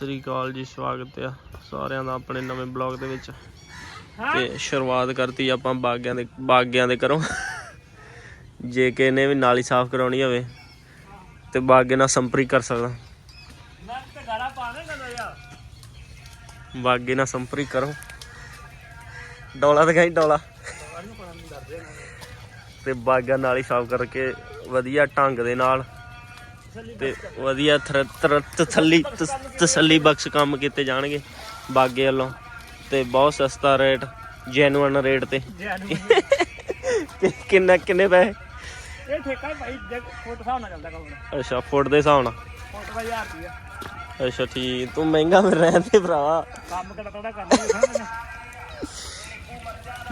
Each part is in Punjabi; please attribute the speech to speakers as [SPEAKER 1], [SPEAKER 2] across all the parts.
[SPEAKER 1] ਸ੍ਰੀ ਅਕਾਲ ਜੀ ਸਵਾਗਤ ਆ ਸਾਰਿਆਂ ਦਾ ਆਪਣੇ ਨਵੇਂ ਬਲੌਗ ਦੇ ਵਿੱਚ। ਤੇ ਸ਼ੁਰੂਆਤ ਕਰਤੀ ਆਪਾਂ ਬਾਗਿਆਂ ਦੇ ਬਾਗਿਆਂ ਦੇ ਕਰੋ ਜੇ ਕਿ ਨੇ ਵੀ ਨਾਲੀ ਸਾਫ਼ ਕਰਾਉਣੀ ਹੋਵੇ ਤੇ ਬਾਗੇ ਨਾਲ ਸੰਪਰਕ ਕਰ ਸਕਦਾ। ਬਾਗੇ ਨਾਲ ਸੰਪਰਕ ਕਰੋ। ਡੋਲਾ ਦਿਖਾਈ ਡੋਲਾ। ਤੇ ਬਾਗਾਂ ਨਾਲ ਸਾਫ਼ ਕਰਕੇ ਵਧੀਆ ਢੰਗ ਦੇ ਨਾਲ ਤੇ ਵਧੀਆ ਤਸੱਲੀ ਤਸ- ਤਸੱਲੀ ਬਖਸ਼ ਕੰਮ ਕੀਤੇ ਜਾਣਗੇ ਬਾਗੇ ਵੱਲੋਂ। ਤੇ ਬਹੁਤ ਸਸਤਾ ਰੇਟ ਜੈਨੂਅਨ ਰੇਟ ਤੇ। ਕਿੰਨਾ ਕਿੰਨੇ ਪੈਸੇ?
[SPEAKER 2] ਇਹ ਠੇਕਾ ਭਾਈ ਫੁੱਟ ਹਿਸਾਬ ਨਾਲ ਚੱਲਦਾ ਕੰਮ।
[SPEAKER 1] ਅੱਛਾ ਫੁੱਟ ਦੇ ਹਿਸਾਬ ਨਾਲ?
[SPEAKER 2] ਫੁੱਟ ਦਾ 1000 ਰੁਪਿਆ
[SPEAKER 1] ਅੱਛਾ ਠੀਕ। ਤੂੰ ਮਹਿੰਗਾ ਫਿਰ ਰਹਿੰਦੇ ਭਰਾਵਾ
[SPEAKER 2] ਕੰਮ ਕਿਹੜਾ ਕਿਹੜਾ ਕਰਨਾ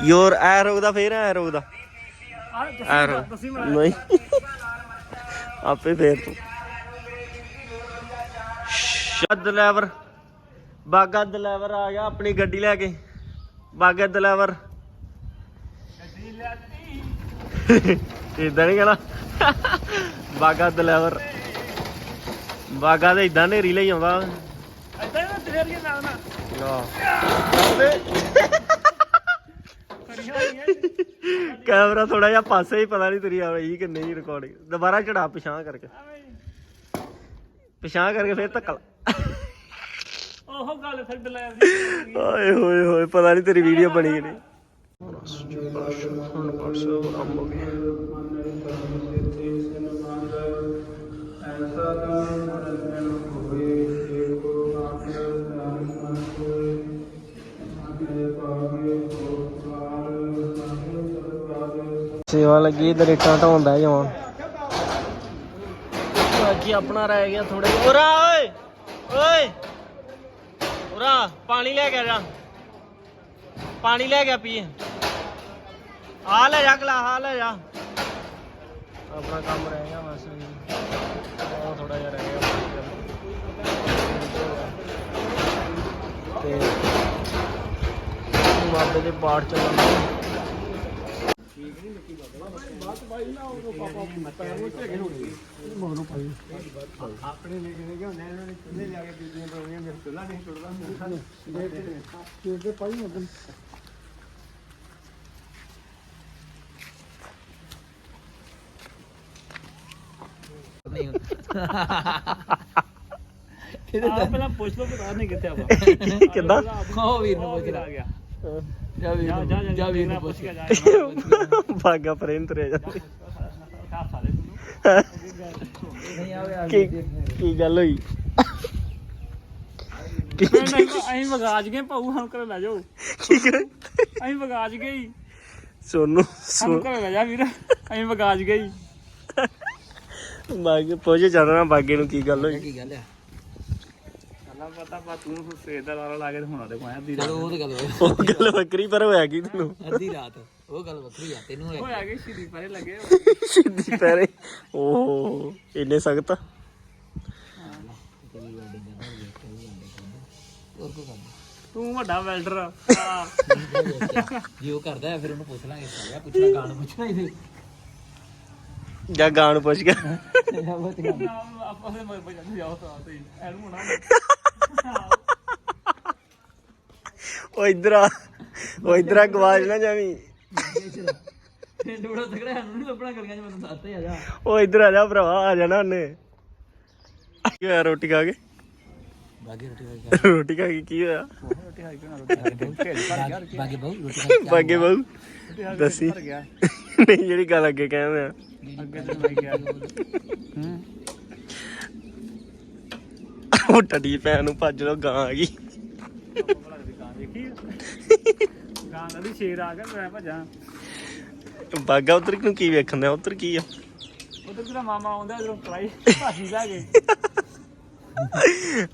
[SPEAKER 1] ਯੋਰ ਐ ਰੋਕਦਾ ਫੇਰ ਐ ਰੋਕਦਾ। ਐ ਨਹੀਂ। ਆਪੇ ਫੇਰ ਤੂੰ। ਸ਼ਦ ਡਰਾਈਵਰ ਬਾਗਾ ਡਰਾਈਵਰ ਆ ਗਿਆ ਆਪਣੀ ਗੱਡੀ ਲੈ ਕੇ। ਬਾਗਾ ਡਰਾਈਵਰ ਇਦਾਂ ਨਹੀਂ ਕਹਿਣਾ। ਬਾਗਾ ਡਰਾਈਵਰ ਬਾਗਾ ਦੇ ਇਦਾਂ ਨੇਰੀ ਲਈ ਆਉਂਦਾ।
[SPEAKER 2] ਇੱਦਾਂ ਹੀ ਤੇਰੇ ਨਾਲ ਨਾ।
[SPEAKER 1] ਕੈਮਰਾ ਥੋੜਾ ਜਿਹਾ ਪਾਸੇ ਹੀ ਪਤਾ ਨਹੀਂ ਤੇਰੀ ਆ ਰਹੀ ਕਿ ਨਹੀਂ ਰਿਕਾਰਡਿੰਗ ਦੁਬਾਰਾ ਚੜਾ ਪਿਛਾਂ ਕਰਕੇ। ਪਿਛਾਂ ਕਰਕੇ ਫੇਰ ਧੱਕਾ
[SPEAKER 2] ਉਹ ਗੱਲ ਫਿਰ ਡਿਲਾਈਵ ਦੀ
[SPEAKER 1] ਆਏ ਹੋਏ ਹੋਏ ਪਤਾ ਨਹੀਂ ਤੇਰੀ ਵੀਡੀਓ ਬਣੀ ਕਿ ਨਹੀਂ। ਸੇਵਾ ਲੱਗੀ ਇਧਰ ਇੱਟਾਂ ਢਾਉਂਦਾ ਜਵਾਨ ਬਾਕੀ ਆਪਣਾ ਰਹਿ ਗਿਆ ਥੋੜੇ ਉਰਾ ਓਏ ਓਏ। ਉਰਾ ਪਾਣੀ ਲੈ ਕੇ ਜਾ। ਪਾਣੀ ਲੈ ਕੇ ਆ ਪੀਏ ਆ ਲੈ ਜਾ ਗਲਾ ਆ ਲੈ ਜਾ। ਆਪਣਾ ਕੰਮ ਰਹਿ ਗਿਆ ਬਸ ਉਹ ਥੋੜਾ ਜਿਹਾ ਰਹਿ ਗਿਆ। ਤੇ ਬਾਬੇ ਦੇ ਪਾਠ ਚੱਲਣ
[SPEAKER 2] ਆਪਣੇ ਲੈ ਕੇ ਗਏ ਹੁੰਦੇ ਇਹਨਾਂ ਨੇ ਚੁੱਲ੍ਹੇ ਲਿਆ ਕੇ ਬੀਬੀਆਂ ਬਣਾਉਣੀਆਂ ਮੇਰੇ ਚੁੱਲ੍ਹਾ ਨਹੀਂ ਟੁੱਟਦਾ ਹੁੰਦਾ ਤੇ ਤੇ ਪਾਈ ਮਗਨ ਆ ਪਹਿਲਾਂ ਪੁੱਛ ਲਓ ਪਤਾ ਨਹੀਂ ਕਿੱਥੇ ਆਪਾਂ
[SPEAKER 1] ਕਿੱਦਾਂ?
[SPEAKER 2] ਉਹ ਵੀਰ ਨੂੰ ਪੁੱਛ ਆ ਗਿਆ ਜਾ ਵੀਰ ਨੂੰ ਜਾ ਜਾ ਵੀਰ ਨੂੰ ਪੁੱਛ। ਕੇ ਜਾ
[SPEAKER 1] ਬਾਗਾ ਗੱਲ ਹੋਈ?
[SPEAKER 2] ਅਸੀਂ ਵਗਾਜ ਗਏ ਭਾਊ ਹਮ ਘਰੇ ਲੈ ਜਾਓ।
[SPEAKER 1] ਕੀ ਕਰੇ?
[SPEAKER 2] ਅਸੀਂ ਵਗਾਜ ਗਏ।
[SPEAKER 1] ਸੋਨੂੰ
[SPEAKER 2] ਸਾਨੂੰ ਘਰੇ ਲੈ ਜਾ ਵੀਰ ਅਸੀਂ ਵਗਾਜ ਗਏ।
[SPEAKER 1] ਬਾਗੇ ਪਹੁੰਚੇ ਚੱਲਣਾ ਬਾਗੇ ਨੂੰ ਕੀ ਗੱਲ ਹੋਈ।
[SPEAKER 2] ਕੀ ਗੱਲ ਆ? ਕੱਲਾ ਪਤਾ ਪਾ ਤੂੰ ਸਵੇਰ ਦਾ ਲਾਰਾ ਲਾ ਕੇ ਤੇ ਹੁਣ ਆਦੇ ਪਾਇਆ ਦੀ
[SPEAKER 3] ਚਲੋ ਉਹ ਤਾਂ ਗੱਲ ਹੋਈ।
[SPEAKER 1] ਉਹ ਗੱਲ ਬੱਕਰੀ ਪਰ ਹੋਇਆ ਕੀ ਤੈਨੂੰ?
[SPEAKER 3] ਅੱਧੀ ਰਾਤ ਉਹ ਗੱਲ ਵੱਖਰੀ ਆ ਤੈਨੂੰ ਹੋਇਆ
[SPEAKER 2] ਹੋਇਆ ਕਿ? ਸ਼ੀਰੀ ਪਰੇ ਲੱਗੇ
[SPEAKER 1] ਸਿੱਧੀ ਪੈਰੇ? ਓਹ ਇੰਨੇ ਸਖਤ
[SPEAKER 3] ਹੋਰ ਕੋ ਗੱਲ
[SPEAKER 2] ਤੂੰ ਵੱਡਾ ਵੈਲਡਰ ਆ।
[SPEAKER 3] ਜੇ ਉਹ ਕਰਦਾ ਹੈ ਫਿਰ ਉਹਨੂੰ ਪੁੱਛ ਲਾਂਗੇ ਸਾਲਿਆ ਪੁੱਛਣਾ ਗਾਣ ਪੁੱਛਣਾ ਹੀ ਸੀ
[SPEAKER 1] ਜਾਂ ਗਾਂ ਨੂੰ ਪੁੱਛ ਗਿਆ
[SPEAKER 2] ਆਪਾਂ ਦੇ ਮਰ ਜਾਓ ਤਾਂ ਤੇ ਹੋਣਾ
[SPEAKER 1] ਉਹ ਇਧਰ ਆ। ਉਹ ਇਧਰ ਆ ਗਵਾਜ ਨਾ ਜਾਵੀਂ।
[SPEAKER 3] ਪਿੰਡ ਬੜਾ ਤਗੜਾ ਸਾਨੂੰ ਨਹੀਂ ਲੱਭਣਾ ਕਰੀਆਂ ਜੇ ਮੈਨੂੰ ਦੱਸਤੇ ਆ ਜਾ।
[SPEAKER 1] ਉਹ ਇਧਰ ਆ ਜਾ ਭਰਾਵਾ ਆ ਜਾਣਾ ਉਹਨੇ। ਕੀ ਹੋਇਆ ਰੋਟੀ ਖਾ ਕੇ?
[SPEAKER 3] ਬਾਗੇ ਰੋਟੀ ਖਾ ਕੇ
[SPEAKER 1] ਰੋਟੀ ਖਾ ਕੇ ਕੀ ਹੋਇਆ?
[SPEAKER 2] ਰੋਟੀ ਰੋਟੀ
[SPEAKER 3] ਬਾਗੇ ਬਹੁ ਰੋਟੀ ਖਾ ਕੇ
[SPEAKER 1] ਬਾਗੇ ਬਾਊ ਦੱਸੀ।
[SPEAKER 2] ਭਰ ਗਿਆ।
[SPEAKER 1] ਨਹੀਂ ਜਿਹੜੀ ਗੱਲ ਅੱਗੇ ਕਹਿੰਦੇ ਆ।
[SPEAKER 2] ਅੱਗੇ ਤੇ ਮੈਂ ਗਿਆ ਹੂੰ।
[SPEAKER 1] ਉਹ ਟੱਡੀ ਪੈਣ ਨੂੰ ਭੱਜ ਲੋ ਗਾਂ ਆ ਗਈ।
[SPEAKER 2] ਗਾਂ ਦੇਖੀ ਗਾਂ ਦਾ ਵੀ ਸ਼ੇਰ ਆ ਗਿਆ ਮੈਂ ਭਜਾਂ
[SPEAKER 1] ਬਾਗਾ ਉਧਰ ਨੂੰ ਕੀ ਵੇਖਣ ਦਿਆ? ਉਧਰ ਕੀ ਆ?
[SPEAKER 2] ਉਧਰ ਤੇਰਾ ਮਾਮਾ ਆਉਂਦਾ ਇਧਰੋਂ ਕੜਾਈ ਭਾਜੀ ਲੈ ਕੇ।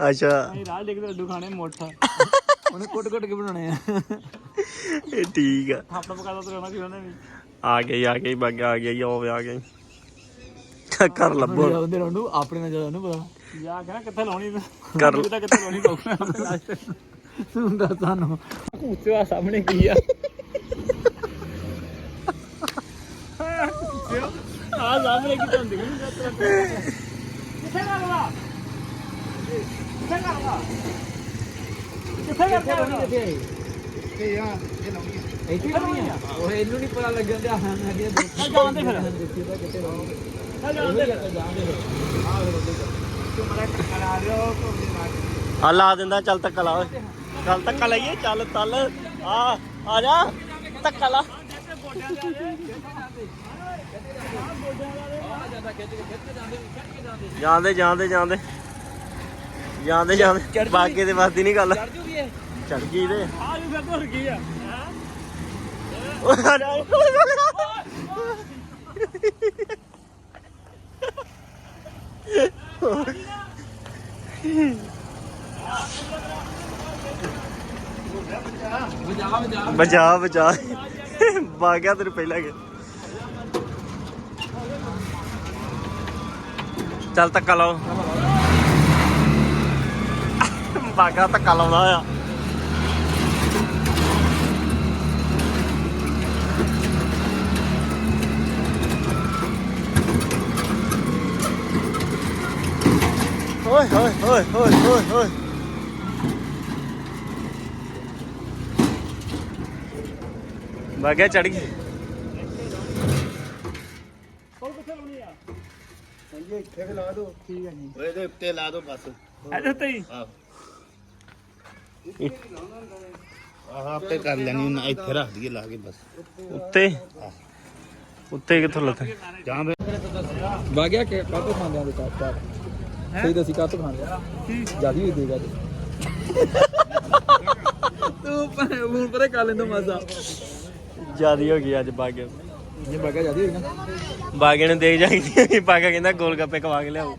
[SPEAKER 1] ਅੱਛਾ।
[SPEAKER 2] ਅਸੀਂ ਰਾਹ ਦੇਖਦੇ ਲੱਡੂ ਖਾਣੇ ਮੁੱਠ।
[SPEAKER 3] ਉਹਨੇ ਕੁੱਟ ਕੁੱਟ ਕੇ ਬਣਾਉਣੇ ਆ।
[SPEAKER 1] ਇਹ ਠੀਕ ਆ।
[SPEAKER 2] ਥਾਪੜਾ ਪਕਾਦਾ ਤੇ ਉਹਨਾਂ ਦੀ ਉਹਨੇ
[SPEAKER 1] ਆ ਗਈ ਆ ਗਈ ਬਾਗਾ ਆ ਗਈ ਉਹ ਆ ਗਈ। ਕਰ ਲੱਭੋ।
[SPEAKER 3] ਉਹਦੇ ਨੂੰ ਆਪਣੇ ਨਾਲ ਜ਼ਿਆਦਾ ਉਹਨੂੰ ਪਤਾ।
[SPEAKER 2] ਜਾ ਕੇ ਨਾ ਕਿੱਥੇ ਲਾਉਣੀ
[SPEAKER 1] ਕਰ-
[SPEAKER 2] ਕਿੱਥੇ ਕਿੱਥੇ ਲਾਉਣੀ ਪਊਗਾ
[SPEAKER 3] ਤੂੰ ਦੱਸ ਸਾਨੂੰ।
[SPEAKER 2] ਕੂਚੇ ਆ ਸਾਹਮਣੇ ਕੀ ਆ? ਆ ਸਾਹਮਣੇ ਕੀ ਤੁਹਾਨੂੰ ਦਿਖਣੀ ਕਿੱਥੇ ਲੱਗਦਾ ਕਿੱਥੇ ਕਰਦਾ ਕਿੱਥੇ ਕਰਦਾ
[SPEAKER 3] ਤੇ ਆ। ਇਹ ਲਾਉਣੀ ਇੱਥੇ ਲਾਉਣੀ ਆ? ਉਹ ਇਹਨੂੰ ਨਹੀਂ ਪਤਾ ਲੱਗਣ ਦਿਆ ਹਾਂ ਮੈਂ ਕਿਹਾ
[SPEAKER 2] ਚੱਲ ਜਾਣ ਦੇ ਫਿਰ।
[SPEAKER 3] ਦੇਖੀ ਤਾਂ ਕਿੱਥੇ ਲਾਉਣੀ
[SPEAKER 2] ਚੱਲ ਜਾਂਦੇ ਫਿਰ।
[SPEAKER 3] ਜਾਣਦੇ ਫਿਰ। ਆਹ
[SPEAKER 2] ਲਿਓ ਕੋਈ ਨਾ
[SPEAKER 1] ਆ ਲਾ ਦਿੰਦਾ ਚੱਲ ਧੱਕਾ ਲਾ ਓਏ। ਚੱਲ ਧੱਕਾ ਲਾਈਏ ਚੱਲ ਤਲ ਆ ਆ ਜਾ ਧੱਕਾ ਲਾ। ਜਾਂਦੇ ਜਾਂਦੇ ਜਾਂਦੇ। ਜਾਂਦੇ ਜਾਂਦੇ। ਬਾਗੇ ਦੇ ਵਾਸਦੀ ਨਹੀਂ ਗੱਲ।
[SPEAKER 3] ਚੜ ਜੂਗੀ ਇਹ।
[SPEAKER 1] ਚੜ ਗਈ ਤੇ।
[SPEAKER 2] ਆ ਜੂ ਫਿਰ ਤੁਰ ਗਈ ਆ।
[SPEAKER 1] ਉਹ ਆ ਬਚਾ ਬਚਾ ਬਾਗਿਆ ਤੈਨੂੰ ਪਹਿਲਾਂ ਗਿਆ ਚੱਲ ਧੱਕਾ ਲਾਓ। ਬਾਗਾ ਧੱਕਾ ਲਾਉਣਾ ਆ ਓਏ ਓਏ ਓਏ ਓਏ ਓਏ ਓਏ। ਬਾਗਾ ਚੜ ਗਈ।
[SPEAKER 2] ਹੋਰ ਕਿੱਥੇ ਲਾਉਣੀ ਆ ਹਾਂਜੀ ਇੱਥੇ ਲਾ ਦੋ ਠੀਕ ਹੈ ਜੀ।
[SPEAKER 4] ਇਹਦੇ ਉੱਤੇ ਲਾ ਦੋ ਬਸ।
[SPEAKER 2] ਇਹਦੇ ਉੱਤੇ ਹੀ?
[SPEAKER 4] ਆਹ। ਆਹ ਆਪੇ ਕਰ ਲੈਣੀ ਨਾ ਇੱਥੇ ਰੱਖ ਦਈਏ ਲਾ ਕੇ ਬਸ।
[SPEAKER 1] ਉੱਤੇ? ਉੱਤੇ ਕਿੱਥੋਂ ਲੱਥੇ?
[SPEAKER 4] ਜਾਂ ਫਿਰ
[SPEAKER 3] ਵਾ ਗਿਆ ਕਿ ਕਾਤੋਂ ਖਾਂਦੇ ਆ ਬੇਟਾ ਚਾਰ ਸਹੀ ਦੱਸੀ ਕਾਤੋਂ ਖਾਂਦੇ ਆ ਜਿਆਦੀ ਹੋਈ ਦੇਗਾ ਤੇ। ਤੂੰ ਹੁਣ ਪਰੇ ਕਰ ਲੈਂਦਾ ਮਜ਼ਾ
[SPEAKER 1] ਜਿਆਦੀ ਹੋ ਗਈ ਅੱਜ ਬਾਗੇ।
[SPEAKER 3] ਜੇ ਬਾਗਾ ਜਿਆਦੀ ਹੋਈ ਨਾ
[SPEAKER 1] ਬਾਗੇ ਨੂੰ ਦੇਖ ਜਾਂਦੀ ਬਾਗਾ ਕਹਿੰਦਾ ਗੋਲ ਗੱਪੇ ਖਵਾ ਕੇ ਲਿਆਓ।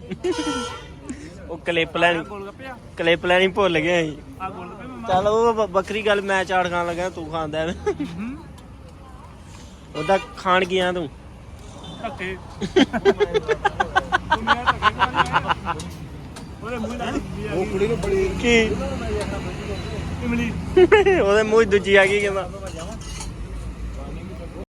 [SPEAKER 1] ਉਹ ਕਲਿੱਪ ਲੈਣੀ ਕਲਿੱਪ ਲੈਣੀ ਭੁੱਲ ਗਏ ਅਸੀਂ।
[SPEAKER 2] ਆ ਗੋਲ ਗੱਪੇ ਮੈਂ
[SPEAKER 1] ਚੱਲ ਉਹ ਬ- ਵੱਖਰੀ ਗੱਲ ਮੈਂ ਚਾਟ ਖਾਣ ਲੱਗਾ ਤੂੰ ਖਾਂਦਾ ਐਵੇਂ ਉਹਦਾ ਖਾਣ ਗਿਆ ਤੂੰ?
[SPEAKER 2] ਧੱਕੇ। ਦੁਨੀਆ ਧੱਕੇ ਖਾਣੀ ਉਹਦੇ ਮੂੰਹ ਨਾਲ
[SPEAKER 4] ਉਹ ਕੁੜੀ ਨੂੰ ਬੜੀ
[SPEAKER 1] ਕੀ?
[SPEAKER 2] ਇਮਲੀ
[SPEAKER 1] ਉਹਦੇ ਮੂੰਹ 'ਚ ਦੂਜੀ ਆ ਗਈ ਕਹਿੰਦਾ।